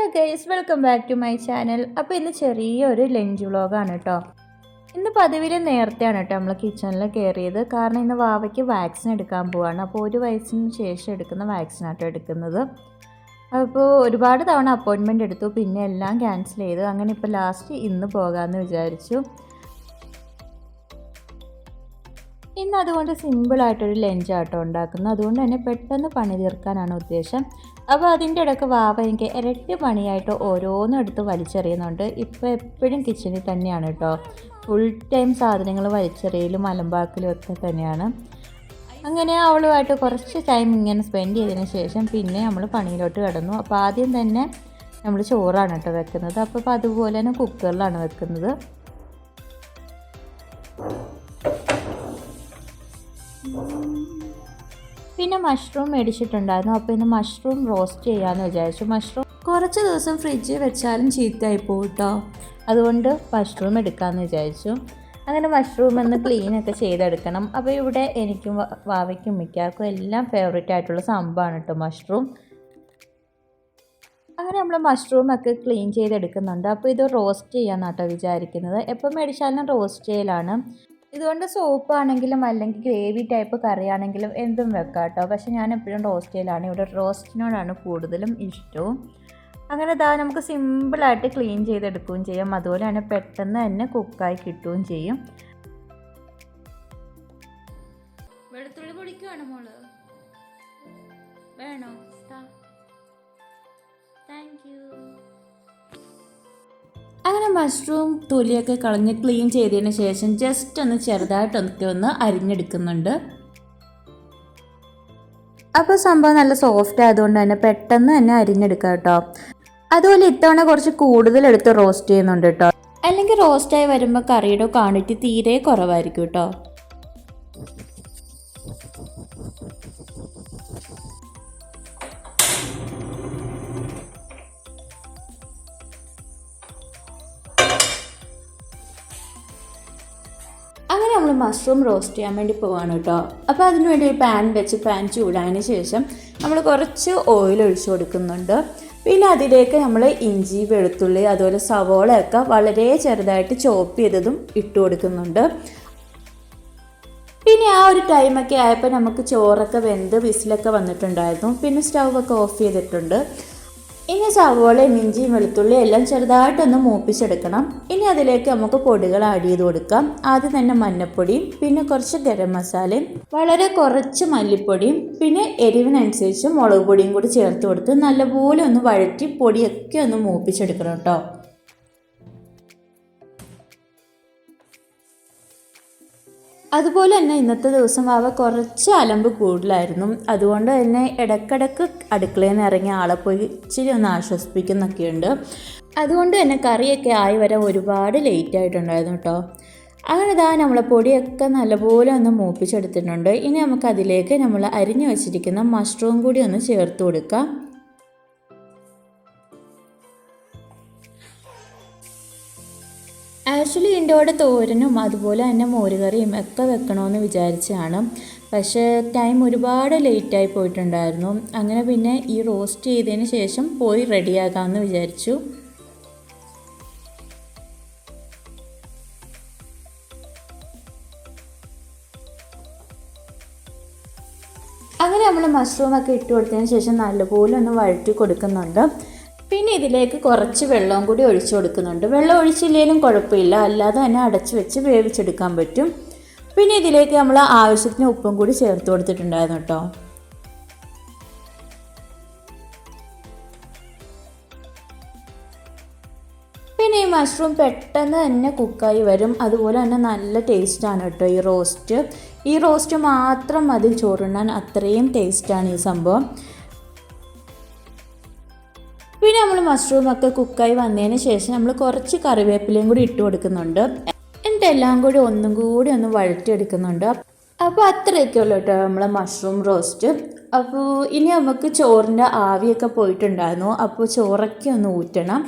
Hello guys welcome back to my channel അപ്പോൾ ഇന്ന് ചെറിയൊരു ലഞ്ച് വ്ളോഗാണ് കേട്ടോ ഇന്ന് പതിവിൽ നേരത്തെയാണ് കേട്ടോ നമ്മൾ കിച്ചണിൽ കയറിയത് കാരണം ഇന്ന് വാവയ്ക്ക് വാക്സിൻ എടുക്കാൻ പോവാണ്. അപ്പോൾ ഒരു വയസ്സിന് ശേഷം എടുക്കുന്ന വാക്സിനാട്ടോ എടുക്കുന്നത്. അപ്പോൾ ഒരുപാട് തവണ അപ്പോയിൻമെന്റ് എടുത്തു. പിന്നെ എല്ലാം ക്യാൻസൽ ചെയ്തു. അങ്ങനെ ഇപ്പോൾ ലാസ്റ്റ് ഇന്ന് പോകാമെന്ന് വിചാരിച്ചു. ഇന്ന് അതുകൊണ്ട് സിമ്പിളായിട്ടൊരു ലഞ്ച് ആട്ടോ ഉണ്ടാക്കുന്നത്. അതുകൊണ്ട് തന്നെ പെട്ടെന്ന് പണി തീർക്കാനാണ് ഉദ്ദേശം. അപ്പോൾ അതിന്റെ ഇടയ്ക്ക് വാവ എനിക്ക് ഇരട്ടി പണിയായിട്ട് ഓരോന്നും എടുത്ത് വലിച്ചെറിയുന്നുണ്ട്. ഇപ്പോൾ എപ്പോഴും കിച്ചണിൽ തന്നെയാണ് കേട്ടോ. ഫുൾ ടൈം സാധനങ്ങൾ വലിച്ചെറിയലും അലമ്പാക്കലും ഒക്കെ തന്നെയാണ്. അങ്ങനെ അവളുമായിട്ട് കുറച്ച് ടൈം ഇങ്ങനെ സ്പെൻഡ് ചെയ്തതിന് ശേഷം പിന്നെ നമ്മൾ പണിയിലോട്ട് കിടന്നു. അപ്പോൾ ആദ്യം തന്നെ നമ്മൾ ചോറാണ് കേട്ടോ വെക്കുന്നത്. അപ്പോൾ അതുപോലെ തന്നെ കുക്കറിലാണ് വെക്കുന്നത്. പിന്നെ മഷ്റൂം മേടിച്ചിട്ടുണ്ടായിരുന്നു. അപ്പോൾ ഇന്ന് മഷ്റൂം റോസ്റ്റ് ചെയ്യാമെന്ന് വിചാരിച്ചു. മഷ്റൂം കുറച്ച് ദിവസം ഫ്രിഡ്ജിൽ വെച്ചാലും ചീത്തയായി പോകും കേട്ടോ അതുകൊണ്ട് മഷ്റൂം എടുക്കാമെന്ന് വിചാരിച്ചു. അങ്ങനെ മഷ്റൂം ഒന്ന് ക്ലീൻ ഒക്കെ ചെയ്തെടുക്കണം. അപ്പോൾ ഇവിടെ എനിക്കും വാവയ്ക്കും മിക്കാർക്കും എല്ലാം ഫേവറേറ്റ് ആയിട്ടുള്ള സംഭവമാണ് കേട്ടോ മഷ്റൂം അങ്ങനെ നമ്മൾ മഷ്റൂം ഒക്കെ ക്ലീൻ ചെയ്തെടുക്കുന്നുണ്ട്. അപ്പോൾ ഇത് റോസ്റ്റ് ചെയ്യാമെന്നാട്ടോ വിചാരിക്കുന്നത്. എപ്പോൾ മേടിച്ചാലും റോസ്റ്റ് ചെയ്യലാണ്. ഇതുകൊണ്ട് സോപ്പ് ആണെങ്കിലും അല്ലെങ്കിൽ ഗ്രേവി ടൈപ്പ് കറി ആണെങ്കിലും എന്തും വെക്കാം കേട്ടോ. പക്ഷെ ഞാൻ എപ്പോഴും റോസ്റ്റ് ചെയ്യലാണ് ഇവിടെ റോസ്റ്റിനോടാണ് കൂടുതലും ഇഷ്ടവും. അങ്ങനെ ഇതാ നമുക്ക് സിമ്പിളായിട്ട് ക്ലീൻ ചെയ്തെടുക്കുകയും ചെയ്യാം. അതുപോലെ തന്നെ പെട്ടെന്ന് തന്നെ കുക്കായി കിട്ടുകയും ചെയ്യും. വെളുത്തുള്ളി പൊടിക്കുവാണ് മോൾ? വേണോ? താങ്ക് യു മഷ്റൂം തൊലിയൊക്കെ കളഞ്ഞ് ക്ലീൻ ചെയ്തതിന് ശേഷം ജസ്റ്റ് ഒന്ന് ചെറുതായിട്ടൊക്കെ ഒന്ന് അരിഞ്ഞെടുക്കുന്നുണ്ട്. അപ്പോൾ സംഭവം നല്ല സോഫ്റ്റ് ആയതുകൊണ്ട് തന്നെ പെട്ടെന്ന് തന്നെ അരിഞ്ഞെടുക്കാം കേട്ടോ. അതുപോലെ ഇത്തവണ കുറച്ച് കൂടുതൽ എടുത്ത് റോസ്റ്റ് ചെയ്യുന്നുണ്ട് കേട്ടോ. അല്ലെങ്കിൽ റോസ്റ്റായി വരുമ്പോൾ കറിയുടെ ക്വാണ്ടിറ്റി തീരെ കുറവായിരിക്കും കേട്ടോ. അങ്ങനെ നമ്മൾ മഷ്റൂം റോസ്റ്റ് ചെയ്യാൻ വേണ്ടി പോവാണ് കേട്ടോ. അപ്പോൾ അതിന് വേണ്ടി ഒരു പാൻ വെച്ച് പാൻ ചൂടായതിന് ശേഷം നമ്മൾ കുറച്ച് ഓയിൽ ഒഴിച്ചു കൊടുക്കുന്നുണ്ട്. പിന്നെ അതിലേക്ക് നമ്മൾ ഇഞ്ചി വെളുത്തുള്ളി അതുപോലെ സവോളയൊക്കെ വളരെ ചെറുതായിട്ട് ചോപ്പ് ചെയ്തതും ഇട്ട് കൊടുക്കുന്നുണ്ട്. പിന്നെ ആ ഒരു ടൈമൊക്കെ ആയപ്പോൾ നമുക്ക് ചോറൊക്കെ വെന്ത് വിസിലൊക്കെ വന്നിട്ടുണ്ടായിരുന്നു. പിന്നെ സ്റ്റൗ ഒക്കെ ഓഫ് ചെയ്തിട്ടുണ്ട്. ഇനി സവോളയും ഇഞ്ചിയും വെളുത്തുള്ളിയും എല്ലാം ചെറുതായിട്ടൊന്ന് മൂപ്പിച്ചെടുക്കണം. ഇനി അതിലേക്ക് നമുക്ക് പൊടികൾ ആഡ് ചെയ്ത് കൊടുക്കാം. ആദ്യം തന്നെ മഞ്ഞപ്പൊടിയും പിന്നെ കുറച്ച് ഗരം മസാലയും വളരെ കുറച്ച് മല്ലിപ്പൊടിയും പിന്നെ എരിവിനനുസരിച്ച് മുളക് പൊടിയും കൂടി ചേർത്ത് കൊടുത്ത് നല്ലപോലെ ഒന്ന് വഴറ്റി പൊടിയൊക്കെ ഒന്ന് മൂപ്പിച്ചെടുക്കണം കേട്ടോ. അതുപോലെ തന്നെ ഇന്നത്തെ ദിവസം അവ കുറച്ച് അലമ്പ് കൂടുതലായിരുന്നു. അതുകൊണ്ട് തന്നെ ഇടക്കിടക്ക് അടുക്കളയിൽ നിന്ന് ഇറങ്ങിയ ആളെ പോയി ഇച്ചിരി ഒന്ന് ആശ്വസിപ്പിക്കുന്നൊക്കെയുണ്ട്. അതുകൊണ്ട് തന്നെ കറിയൊക്കെ ആയി വരാൻ ഒരുപാട് ലേറ്റ് ആയിട്ടുണ്ടായിരുന്നു കേട്ടോ അങ്ങനെ ഇതാ നമ്മളെ പൊടിയൊക്കെ നല്ലപോലെ ഒന്ന് മൂപ്പിച്ചെടുത്തിട്ടുണ്ട്. ഇനി നമുക്ക് അതിലേക്ക് നമ്മൾ അരിഞ്ഞു വച്ചിരിക്കുന്ന മഷ്റൂം കൂടി ഒന്ന് ചേർത്ത് കൊടുക്കാം. ആക്ച്വലി എന്റെ കൂടെ തോരനും അതുപോലെ തന്നെ മോരുകറിയും ഒക്കെ വെക്കണമെന്ന് വിചാരിച്ചതാണ് പക്ഷേ ടൈം ഒരുപാട് ലേറ്റായി പോയിട്ടുണ്ടായിരുന്നു. അങ്ങനെ പിന്നെ ഈ റോസ്റ്റ് ചെയ്തതിന് ശേഷം പോയി റെഡിയാക്കാമെന്ന് വിചാരിച്ചു. അങ്ങനെ നമ്മൾ മഷ്റൂമൊക്കെ ഇട്ട് കൊടുത്തതിന് ശേഷം നല്ലപോലെ ഒന്ന് വഴറ്റി കൊടുക്കുന്നുണ്ട്. പിന്നെ ഇതിലേക്ക് കുറച്ച് വെള്ളവും കൂടി ഒഴിച്ചു കൊടുക്കുന്നുണ്ട്. വെള്ളം ഒഴിച്ചില്ലെങ്കിലും കുഴപ്പമില്ല. അല്ലാതെ തന്നെ അടച്ചു വെച്ച് വേവിച്ചെടുക്കാൻ പറ്റും. പിന്നെ ഇതിലേക്ക് നമ്മൾ ആവശ്യത്തിന് ഉപ്പും കൂടി ചേർത്ത് കൊടുത്തിട്ടുണ്ടായിരുന്നു കേട്ടോ. പിന്നെ ഈ മഷ്റൂം പെട്ടെന്ന് തന്നെ കുക്കായി വരും. അതുപോലെ തന്നെ നല്ല ടേസ്റ്റാണ് കേട്ടോ ഈ റോസ്റ്റ്. ഈ റോസ്റ്റ് മാത്രം മതി ചോറുണ്ണാൻ. അത്രയും ടേസ്റ്റാണ് ഈ സംഭവം. പിന്നെ നമ്മൾ മഷ്റൂം ഒക്കെ കുക്കായി വന്നതിന് ശേഷം നമ്മൾ കുറച്ച് കറിവേപ്പിലയും കൂടി ഇട്ട് കൊടുക്കുന്നുണ്ട്. എന്നിട്ട് എല്ലാം കൂടി ഒന്നും കൂടി ഒന്ന് വഴറ്റിയെടുക്കുന്നുണ്ട്. അപ്പോൾ അത്രയൊക്കെ ഉള്ളൂ കേട്ടോ നമ്മളെ മഷ്റൂം റോസ്റ്റ്. അപ്പോൾ ഇനി നമുക്ക് ചോറിന്റെ ആവിയൊക്കെ പോയിട്ടുണ്ടായിരുന്നു. അപ്പോൾ ചോറൊക്കെ ഒന്ന് ഊറ്റണം.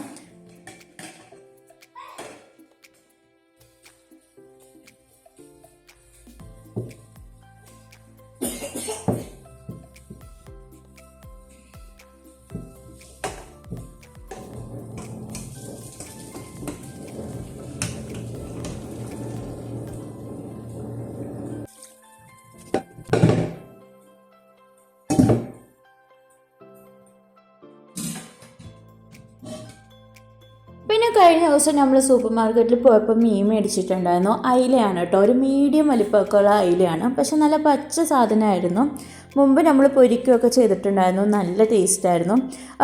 കഴിഞ്ഞ ദിവസം നമ്മൾ സൂപ്പർ മാർക്കറ്റിൽ പോയപ്പോൾ മീൻ മേടിച്ചിട്ടുണ്ടായിരുന്നു. അയിലയാണ് കേട്ടോ. ഒരു മീഡിയം വലിപ്പമൊക്കെ ഉള്ള അയിലയാണ്. പക്ഷെ നല്ല പച്ച സാധനമായിരുന്നു. മുമ്പ് നമ്മൾ പൊരിക്കുകയൊക്കെ ചെയ്തിട്ടുണ്ടായിരുന്നു. നല്ല ടേസ്റ്റായിരുന്നു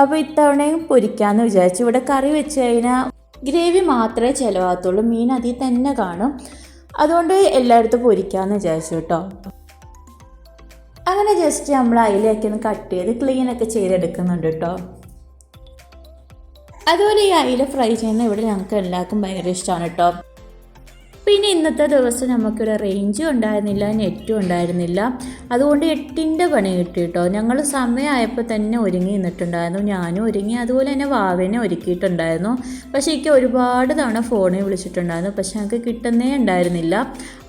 അപ്പോൾ ഇത്തവണയും പൊരിക്കാമെന്ന് വിചാരിച്ചു. ഇവിടെ കറി വെച്ച് കഴിഞ്ഞാൽ ഗ്രേവി മാത്രമേ ചിലവാകത്തുള്ളൂ. മീൻ അതിൽ തന്നെ കാണും. അതുകൊണ്ട് എല്ലായിടത്തും പൊരിക്കാമെന്ന് വിചാരിച്ചു കേട്ടോ. അങ്ങനെ ജസ്റ്റ് നമ്മൾ അയിലയൊക്കെ ഒന്ന് കട്ട് ചെയ്ത് ക്ലീനൊക്കെ ചെയ്തെടുക്കുന്നുണ്ട് കേട്ടോ. അതുപോലെ ഈ അയില ഫ്രൈ ചെയ്യുന്ന ഇവിടെ ഞങ്ങൾക്ക് എല്ലാവർക്കും ഭയങ്കര ഇഷ്ടമാണ് കേട്ടോ. പിന്നെ ഇന്നത്തെ ദിവസം നമുക്കൊരു റേഞ്ചും ഉണ്ടായിരുന്നില്ല നെറ്റും ഉണ്ടായിരുന്നില്ല. അതുകൊണ്ട് എട്ടിന്റെ പണി കിട്ടി കേട്ടോ ഞങ്ങൾ സമയമായപ്പോൾ തന്നെ ഒരുങ്ങി നിന്നിട്ടുണ്ടായിരുന്നു. ഞാനും ഒരുങ്ങി അതുപോലെ തന്നെ വാവനെ ഒരുക്കിയിട്ടുണ്ടായിരുന്നു. പക്ഷേ എനിക്ക് ഒരുപാട് തവണ ഫോണിൽ വിളിച്ചിട്ടുണ്ടായിരുന്നു. പക്ഷെ ഞങ്ങൾക്ക് കിട്ടുന്നേ ഉണ്ടായിരുന്നില്ല.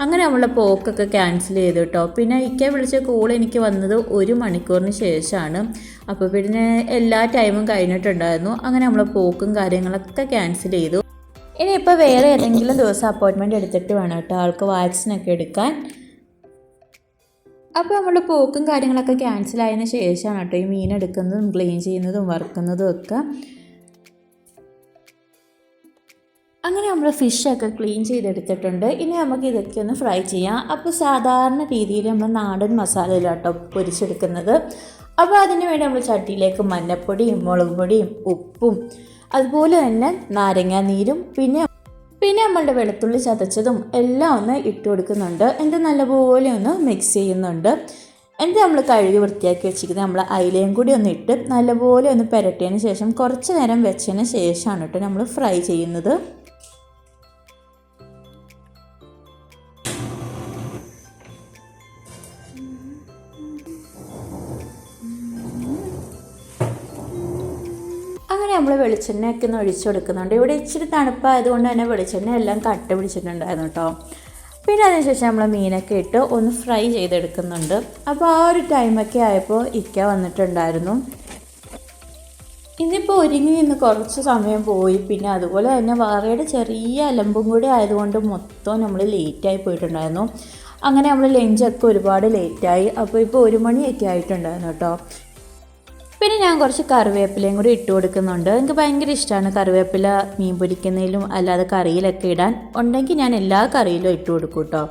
അങ്ങനെ നമ്മളെ പോക്കൊക്കെ ക്യാൻസൽ ചെയ്തു കേട്ടോ പിന്നെ ഇക്ക വിളിച്ച കോൾ എനിക്ക് വന്നത് ഒരു മണിക്കൂറിന് ശേഷമാണ്. അപ്പോൾ പിന്നെ എല്ലാ ടൈമും കഴിഞ്ഞിട്ടുണ്ടായിരുന്നു. അങ്ങനെ നമ്മളെ പോക്കും കാര്യങ്ങളൊക്കെ ക്യാൻസൽ ചെയ്തു. ഇനിയിപ്പോൾ വേറെ ഏതെങ്കിലും ദിവസം അപ്പോയിൻമെന്റ് എടുത്തിട്ട് വേണം കേട്ടോ. ആൾക്ക് വാക്സിനൊക്കെ എടുക്കാൻ. അപ്പോൾ നമ്മൾ പോക്കും കാര്യങ്ങളൊക്കെ ക്യാൻസൽ ആയതിനു ശേഷമാണ് കേട്ടോ ഈ മീൻ എടുക്കുന്നതും ക്ലീൻ ചെയ്യുന്നതും വറുക്കുന്നതും ഒക്കെ. അങ്ങനെ നമ്മൾ ഫിഷൊക്കെ ക്ലീൻ ചെയ്തെടുത്തിട്ടുണ്ട്. ഇനി നമുക്ക് ഇതൊക്കെ ഒന്ന് ഫ്രൈ ചെയ്യാം. അപ്പോൾ സാധാരണ രീതിയിൽ നമ്മൾ നാടൻ മസാലയിലാണ് മസാലയിലാട്ടോ പൊരിച്ചെടുക്കുന്നത്. അപ്പോൾ അതിന് വേണ്ടി നമ്മൾ ചട്ടിയിലേക്ക് മഞ്ഞപ്പൊടിയും മുളക് പൊടിയും ഉപ്പും അതുപോലെ തന്നെ നാരങ്ങ നീരും പിന്നെ പിന്നെ നമ്മളുടെ വെളുത്തുള്ളി ചതച്ചതും എല്ലാം ഒന്ന് ഇട്ട് കൊടുക്കുന്നുണ്ട്. എന്നിട്ട് നല്ലപോലെ ഒന്ന് മിക്സ് ചെയ്യുന്നുണ്ട്. എന്നിട്ട് നമ്മൾ കഴുകി വൃത്തിയാക്കി വെച്ചിരിക്കുന്നത് നമ്മൾ അയിലയും കൂടി ഒന്ന് ഇട്ട് നല്ലപോലെ ഒന്ന് പുരട്ടിയതിന് ശേഷം കുറച്ച് നേരം വെച്ചതിന് ശേഷമാണ് കേട്ടോ നമ്മൾ ഫ്രൈ ചെയ്യുന്നത്. വെളിച്ചെണ്ണയൊക്കെ ഒന്ന് ഒഴിച്ചു കൊടുക്കുന്നുണ്ട്. ഇവിടെ ഇച്ചിരി തണുപ്പായതുകൊണ്ട് തന്നെ വെളിച്ചെണ്ണ എല്ലാം കട്ട പിടിച്ചിട്ടുണ്ടായിരുന്നു കേട്ടോ പിന്നെ അതിനുശേഷം നമ്മൾ മീനൊക്കെ ഇട്ട് ഒന്ന് ഫ്രൈ ചെയ്തെടുക്കുന്നുണ്ട്. അപ്പോൾ ആ ഒരു ടൈമൊക്കെ ആയപ്പോൾ ഇക്ക വന്നിട്ടുണ്ടായിരുന്നു. ഇന്നിപ്പോൾ ഒരുങ്ങി നിന്ന് കുറച്ച് സമയം പോയി. പിന്നെ അതുപോലെ തന്നെ വാറയുടെ ചെറിയ അലമ്പും കൂടി ആയതുകൊണ്ട് മൊത്തം നമ്മൾ ലേറ്റായി പോയിട്ടുണ്ടായിരുന്നു. അങ്ങനെ നമ്മൾ ലഞ്ചൊക്കെ ഒരുപാട് ലേറ്റായി അപ്പോൾ ഇപ്പോൾ ഒരു മണിയൊക്കെ ആയിട്ടുണ്ടായിരുന്നു കേട്ടോ ഞാൻ കുറച്ച് കറിവേപ്പിലയും കൂടി ഇട്ട് കൊടുക്കുന്നുണ്ട്. എനിക്ക് ഭയങ്കര ഇഷ്ടമാണ് കറിവേപ്പില മീൻ പൊരിക്കുന്നതിലും അല്ലാതെ കറിയിലൊക്കെ ഇടാൻ. ഉണ്ടെങ്കിൽ ഞാൻ എല്ലാ കറിയിലും ഇട്ട് കൊടുക്കും കേട്ടോ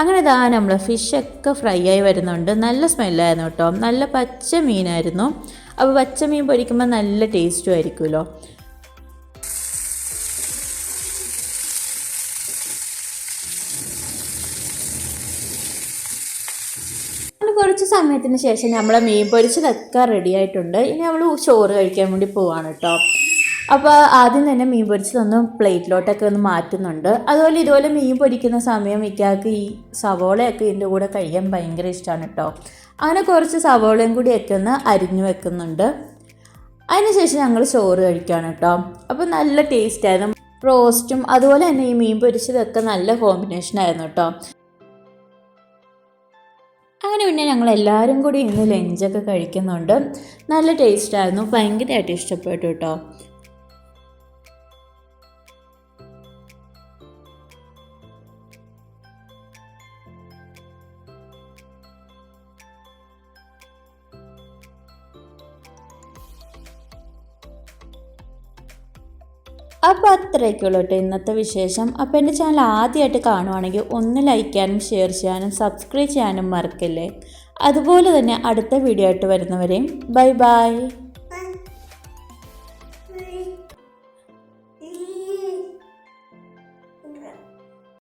അങ്ങനെ ഇതാ നമ്മൾ ഫിഷൊക്കെ ഫ്രൈ ആയി വരുന്നുണ്ട്. നല്ല സ്മെല്ലായിരുന്നു കേട്ടോ നല്ല പച്ച മീനായിരുന്നു. അപ്പോൾ പച്ച മീൻ പൊരിക്കുമ്പോൾ നല്ല ടേസ്റ്റും ആയിരിക്കുമല്ലോ. സമയത്തിന് ശേഷം നമ്മളെ മീൻ പൊരിച്ചതൊക്കെ റെഡി ആയിട്ടുണ്ട്. ഇനി നമ്മൾ ചോറ് കഴിക്കാൻ വേണ്ടി പോവാണ് കേട്ടോ അപ്പോൾ ആദ്യം തന്നെ മീൻ പൊരിച്ചതൊന്ന് പ്ലേറ്റിലോട്ടൊക്കെ ഒന്ന് മാറ്റുന്നുണ്ട്. അതുപോലെ ഇതുപോലെ മീൻ പൊരിക്കുന്ന സമയം ഇക്കാക്ക് ഈ സവോളയൊക്കെ ഇതിന്റെ കൂടെ കഴിക്കാൻ ഭയങ്കര ഇഷ്ടമാണ് കേട്ടോ അങ്ങനെ കുറച്ച് സവോളയും കൂടി ഒക്കെ ഒന്ന് അരിഞ്ഞു വെക്കുന്നുണ്ട്. അതിനുശേഷം ഞങ്ങൾ ചോറ് കഴിക്കുകയാണ് കേട്ടോ അപ്പോൾ നല്ല ടേസ്റ്റായിരുന്നു റോസ്റ്റും അതുപോലെ തന്നെ ഈ മീൻ പൊരിച്ചതൊക്കെ നല്ല കോമ്പിനേഷൻ ആയിരുന്നു കേട്ടോ അങ്ങനെ പിന്നെ ഞങ്ങൾ എല്ലാവരും കൂടി ഇന്ന് ലഞ്ചൊക്കെ കഴിക്കുന്നുണ്ട്. നല്ല ടേസ്റ്റായിരുന്നു ഭയങ്കരമായിട്ട് ഇഷ്ടപ്പെട്ടു കേട്ടോ. അപ്പോൾ അത്രയൊക്കെയുള്ളൂ കേട്ടോ ഇന്നത്തെ വിശേഷം. അപ്പോൾ എന്റെ ചാനൽ ആദ്യമായിട്ട് കാണുവാണെങ്കിൽ ഒന്ന് ലൈക്ക് ചെയ്യാനും ഷെയർ ചെയ്യാനും സബ്സ്ക്രൈബ് ചെയ്യാനും മറക്കല്ലേ. അതുപോലെ തന്നെ അടുത്ത വീഡിയോ ആയിട്ട് വരുന്നവരെയും ബൈ ബൈ